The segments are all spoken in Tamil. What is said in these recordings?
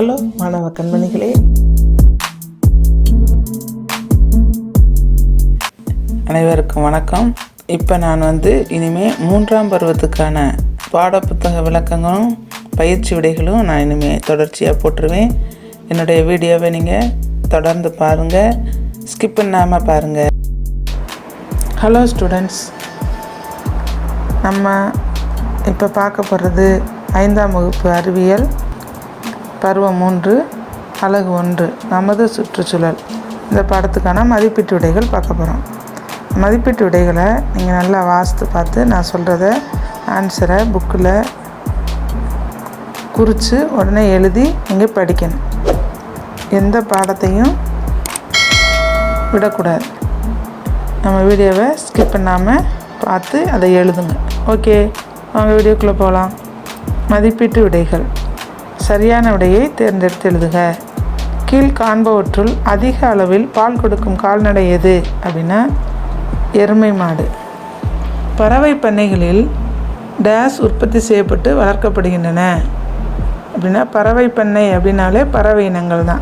ஹலோ மாணவ கண்மணிகளே. அனைவருக்கும் வணக்கம். இப்போ நான் வந்து இனிமேல் மூன்றாம் பருவத்துக்கான பாடப்புத்தக விளக்கங்களும் பயிற்சி விடைகளும் நான் இனிமேல் தொடர்ச்சியாக போட்டுருவேன். என்னுடைய வீடியோவை நீங்கள் தொடர்ந்து பாருங்கள் ஸ்கிப் பண்ணாமல் பாருங்கள் ஹலோ ஸ்டூடெண்ட்ஸ். நம்ம இப்போ பார்க்க போகிறது ஐந்தாம் வகுப்பு அறிவியல். பருவம் மூன்று அழகு ஒன்று நமது சுற்றுச்சூழல். இந்த பாடத்துக்கான மதிப்பீட்டு விடைகள் பார்க்க போகிறோம் மதிப்பீட்டு விடைகளை நீங்கள் நல்லா வாசித்து பார்த்து நான் சொல்கிறத ஆன்சரை புக்கில் குறித்து உடனே எழுதி நீங்கள் படிக்கணும். எந்த பாடத்தையும் விடக்கூடாது. நம்ம வீடியோவை ஸ்கிப் பண்ணாமல் பார்த்து அதை எழுதுங்க. ஓகே வாங்க வீடியோக்குள்ளே போகலாம் மதிப்பீட்டு விடைகள். சரியான விடையை தேர்ந்தெடுத்து எழுதுக. கீழ் காண்பவற்றுள் அதிக அளவில் பால் கொடுக்கும் கால்நடை எது? அப்படின்னா எருமை மாடு. பறவை பண்ணைகளில் டேஸ் உற்பத்தி செய்யப்பட்டு வளர்க்கப்படுகின்றன. அப்படின்னா பறவை பண்ணை அப்படின்னாலே பறவை இனங்கள் தான்.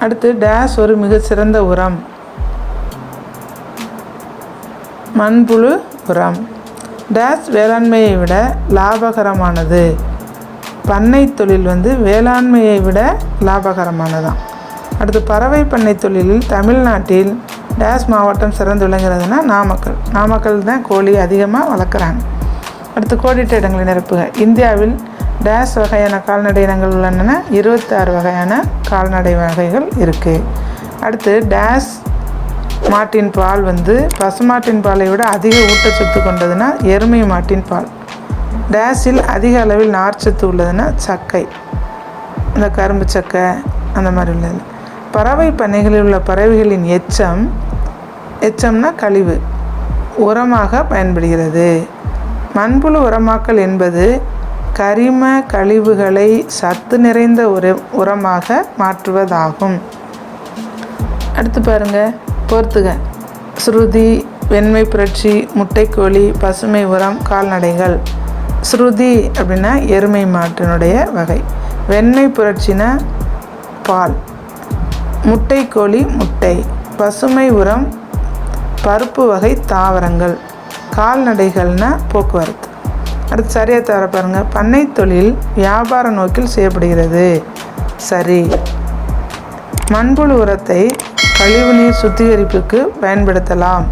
அடுத்து டேஸ் ஒரு மிகச்சிறந்த உரம். மண்புழு உரம். டேஸ் வேளாண்மையை விட லாபகரமானது. பண்ணை தொழில் வந்து வேளாண்மையை விட லாபகரமானதான் அடுத்து பறவை பண்ணை தொழிலில் தமிழ்நாட்டில் டேஸ் மாவட்டம் சிறந்து விளங்குறதுனா நாமக்கல். நாமக்கல் தான் கோழி அதிகமாக வளர்க்குறாங்க. அடுத்து கோடிட்ட இடங்களை நிரப்புக. இந்தியாவில் டேஸ் வகையான கால்நடை இனங்கள் உள்ளன. இருபத்தாறு வகையான கால்நடை வகைகள் இருக்குது அடுத்து டேஸ் மாட்டின் பால் வந்து பசுமாட்டின் பாலை விட அதிக ஊட்டச்சத்து கொண்டதுன்னா எருமை மாட்டின் பால். டேஸில் அதிக அளவில் நார்ச்சத்து உள்ளதுன்னா சக்கை. இந்த கரும்பு சக்கை அந்த மாதிரி உள்ளது. பறவை பண்ணைகளில் உள்ள பறவைகளின் எச்சம் எச்சம்னா கழிவு உரமாக பயன்படுகிறது. மண்புழு உரமாக்கல் என்பது கரிம கழிவுகளை சத்து நிறைந்த உர உரமாக மாற்றுவதாகும். அடுத்து பாருங்க பொறுத்துக ஸ்ருதி வெண்மை புரட்சி முட்டைக்கோழி பசுமை உரம் கால்நடைகள். ஸ்ருதி அப்படின்னா எருமை மாட்டினுடைய வகை. வெண்மை புரட்சினா பால். முட்டைக்கோழி முட்டை. பசுமை உரம் பருப்பு வகை தாவரங்கள். கால்நடைகள்னா போக்குவரத்து. அடுத்து சரியாக தவிர பாருங்கள் பண்ணை தொழில் வியாபார நோக்கில் செய்யப்படுகிறது. சரி. மண்புழு உரத்தை கழிவுநீர் சுத்திகரிப்புக்கு பயன்படுத்தலாம்.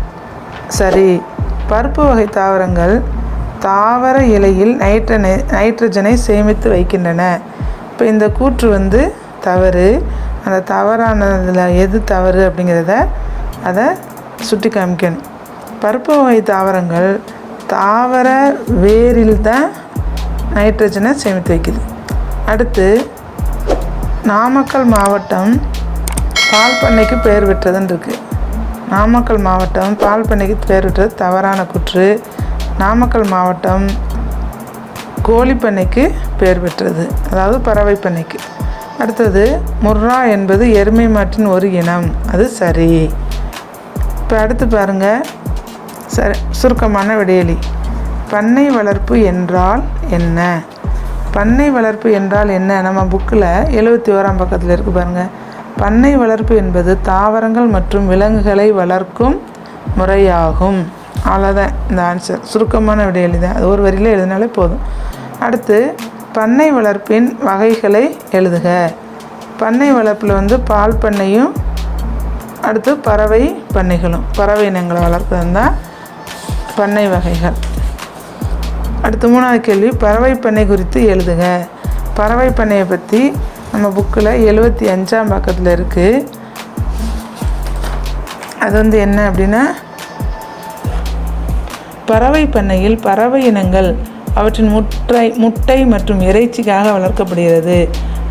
சரி. பருப்பு வகை தாவரங்கள் தாவர இலையில் நைட்ரனை நைட்ரஜனை சேமித்து வைக்கின்றன. இப்போ இந்த கூற்று வந்து தவறு. அந்த தவறானதில் எது தவறு அப்படிங்கிறத அதை சுட்டி காமிக்கணும். பருப்பு வகை தாவரங்கள் தாவர வேரில் தான் நைட்ரஜனை சேமித்து வைக்குது. அடுத்து நாமக்கல் மாவட்டம் பால் பண்ணைக்கு பெயர் பெற்றதுன்னு இருக்குது நாமக்கல் மாவட்டம் பால் பண்ணைக்கு பெயர் பெற்றது தவறான குற்று. நாமக்கல் மாவட்டம் கோழிப்பண்ணைக்கு பெயர் பெற்றது. அதாவது பறவை பண்ணைக்கு அடுத்தது முர்ரா என்பது எருமை மாட்டின் ஒரு இனம். அது சரி. இப்போ அடுத்து பாருங்கள் சரி சுருக்கமான விடையலி. பண்ணை வளர்ப்பு என்றால் என்ன? பண்ணை வளர்ப்பு என்றால் என்ன? நம்ம புக்கில் எழுபத்தி ஓராம் பக்கத்தில் இருக்குது பாருங்கள் பண்ணை வளர்ப்பு என்பது தாவரங்கள் மற்றும் விலங்குகளை வளர்க்கும் முறையாகும். அவ்வளோதான் இந்த ஆன்சர் சுருக்கமான விடை எழுத அது ஒரு வரியில் எழுதினாலே போதும். அடுத்து பண்ணை வளர்ப்பின் வகைகளை எழுதுக. பண்ணை வளர்ப்பில் வந்து பால் பண்ணையும் அடுத்து பறவை பண்ணைகளும். பறவை இனங்களை வளர்ப்பது தான் பண்ணை வகைகள். அடுத்து மூணாவது கேள்வி பறவை பண்ணை குறித்து எழுதுக. பறவை பண்ணையை பற்றி நம்ம புக்கில் எழுபத்தி அஞ்சாம் பக்கத்தில் இருக்குது அது வந்து என்ன அப்படின்னா பறவை பண்ணையில் பறவை இனங்கள் அவற்றின் முட்டை முட்டை மற்றும் இறைச்சிக்காக வளர்க்கப்படுகிறது.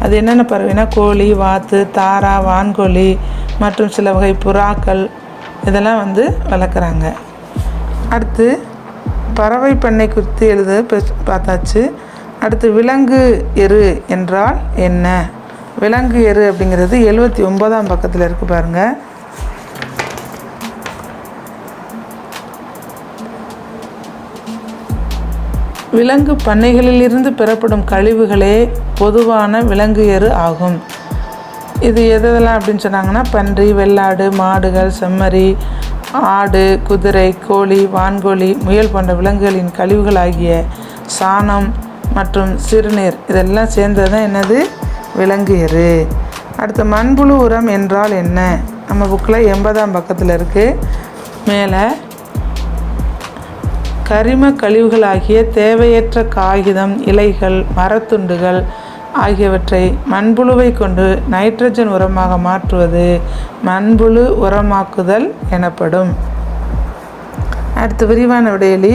அது என்னென்ன பறவைனா கோழி வாத்து தாரா வான்கோழி மற்றும் சில வகை புறாக்கள் இதெல்லாம் வந்து வளர்க்குறாங்க. அடுத்து பறவை பண்ணை குறித்து எழுத பார்த்தாச்சு. அடுத்து விலங்கு எரு என்றால் என்ன? விலங்கு எரு அப்படிங்கிறது எழுபத்தி ஒன்பதாம் பக்கத்தில் இருக்குது பாருங்கள் விலங்கு பண்ணைகளிலிருந்து பெறப்படும் கழிவுகளே பொதுவான விலங்கு எரு ஆகும். இது எதெல்லாம் அப்படின்னு சொன்னாங்கன்னா பன்றி வெள்ளாடு மாடுகள் செம்மறி ஆடு குதிரை கோழி வான்கோழி முயல் போன்ற விலங்குகளின் கழிவுகள் ஆகிய சாணம் மற்றும் சிறுநீர் இதெல்லாம் சேர்ந்தது தான் என்னது? விலங்கு எரு. அடுத்து மண்புழு உரம் என்றால் என்ன? நம்ம புக்கில் எண்பதாம் பக்கத்தில் இருக்குது மேலே கரிம கழிவுகளாகிய தேவையற்ற காகிதம் இலைகள் மரத்துண்டுகள் ஆகியவற்றை மண்புழுவை கொண்டு நைட்ரஜன் உரமாக மாற்றுவது மண்புழு உரமாக்குதல் எனப்படும். அடுத்து விரிவான விடையலி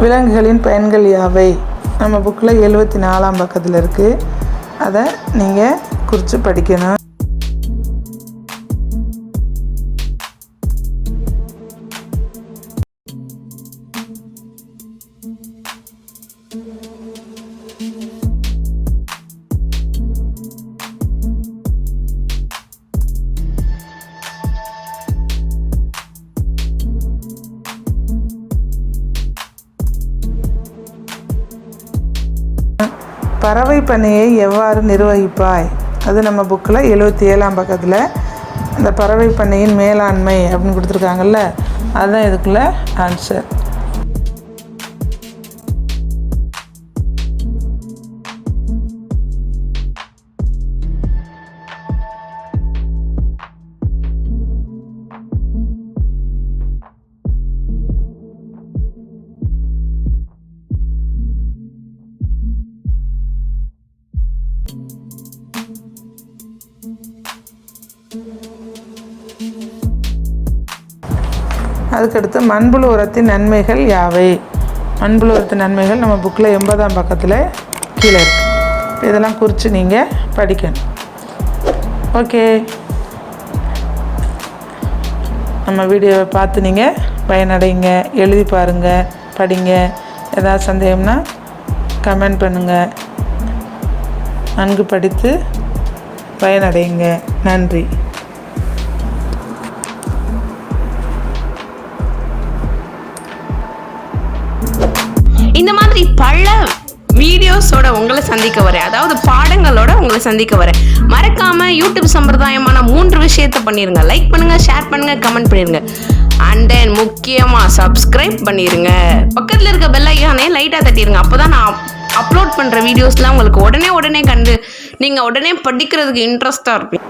விலங்குகளின் பயன்கள் யாவை? நம்ம புக்கில் எழுபத்தி நாலாம் பக்கத்தில் இருக்குது அதை நீங்கள் குறித்து படிக்கணும். பறவை பண்ணையை எவ்வாறு நிர்வகிப்பாய்? அது நம்ம புக்கில் எழுபத்தி ஏழாம் பக்கத்தில் அந்த பறவை பண்ணையின் மேலாண்மை அப்படின்னு கொடுத்துருக்காங்கல்ல அதுதான் இதுக்குள்ள ஆன்சர் அதுக்கடுத்து மண்புழு உரத்தின் நன்மைகள் யாவை? மண்புழு உரத்தின் நன்மைகள் நம்ம புக்கில் எண்பதாம் பக்கத்தில் கீழே இருக்குது இதெல்லாம் குறித்து நீங்கள் படிக்கணும். ஓகே நம்ம வீடியோவை பார்த்து நீங்கள் பயனடைங்க எழுதி பாருங்கள் படிங்க. ஏதாவது சந்தேகம்னா கமெண்ட் பண்ணுங்கள் நன்கு படித்து பயனடைங்க. நன்றி. பல வீடியோஸோட உங்களை சந்திக்க வரேன். அதாவது பாடங்களோட உங்களை சந்திக்க வரேன். மறக்காம யூடியூப் சம்பிரதாயமான மூன்று விஷயத்த பண்ணிருங்க. லைக் பண்ணுங்க ஷேர் பண்ணுங்க கமெண்ட் பண்ணிருங்க. அண்ட் தென் முக்கியமா சப்ஸ்கிரைப் பண்ணிருங்க. பக்கத்துல இருக்க பெல் ஐக்கானே லைட்டா தட்டிருங்க. அப்பதான் நான் அப்லோட் பண்ற வீடியோஸ்லாம் உங்களுக்கு உடனே உடனே கண்டு நீங்க உடனே படிக்கிறதுக்கு இன்ட்ரெஸ்டா இருப்பீங்க.